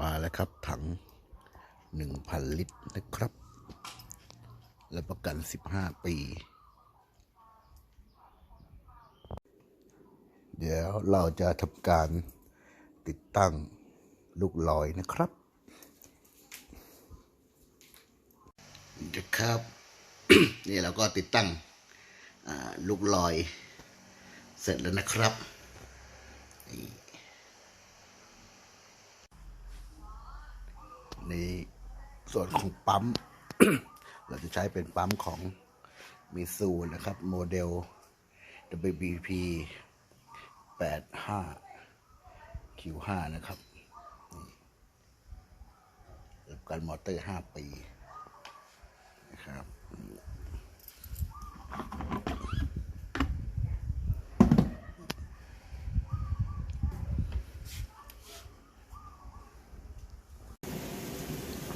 มาแล้วครับ ถังหนึ่งพันลิตรนะครับและประกันสิบห้าปี เดี๋ยวเราจะทำการติดตั้งลูกลอยนะครับนะครับ นี่เราก็ติดตั้งลูกลอยเสร็จแล้วนะครับ นี่ในส่วนของปั๊ม เราจะใช้เป็นปั๊มของมิซูนะครับ โมเดล WBP 85 Q5 นะครับนี่รับการมอเตอร์ 5 ปีนะครับ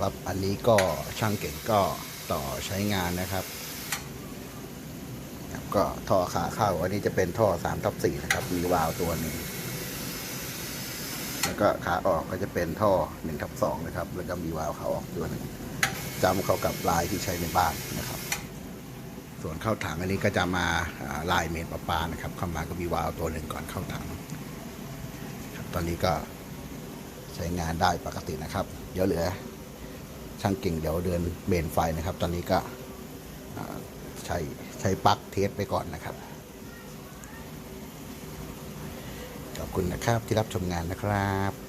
ครับอันนี้ก็ช่างเก่งก็ต่อใช้งานนะครับ ก็ท่อขาเข้าอันนี้จะเป็นท่อ3ทับ4นะครับ มีวาล์วตัวหนึ่งแล้วก็ขาออกก็จะเป็นท่อ1ทับ2นะครับ แล้วก็มีวาล์วขาออกตัวหนึ่งจำเข้ากับลายที่ใช้ในบ้านนะครับ ส่วนเข้าถังอันนี้ก็จะมาลายเมนประปานะครับเข้ามาก็มีวาล์วตัวหนึ่งก่อนเข้าถังตอนนี้ก็ใช้งานได้ปกตินะครับ เดี๋ยวเหลือ ช่างเก่งเดี๋ยวเดินเบนไฟนะครับ ตอนนี้ก็ใช้ใช้ปลั๊กเทสไปก่อนนะครับ ขอบคุณนะครับที่รับชมงานนะครับ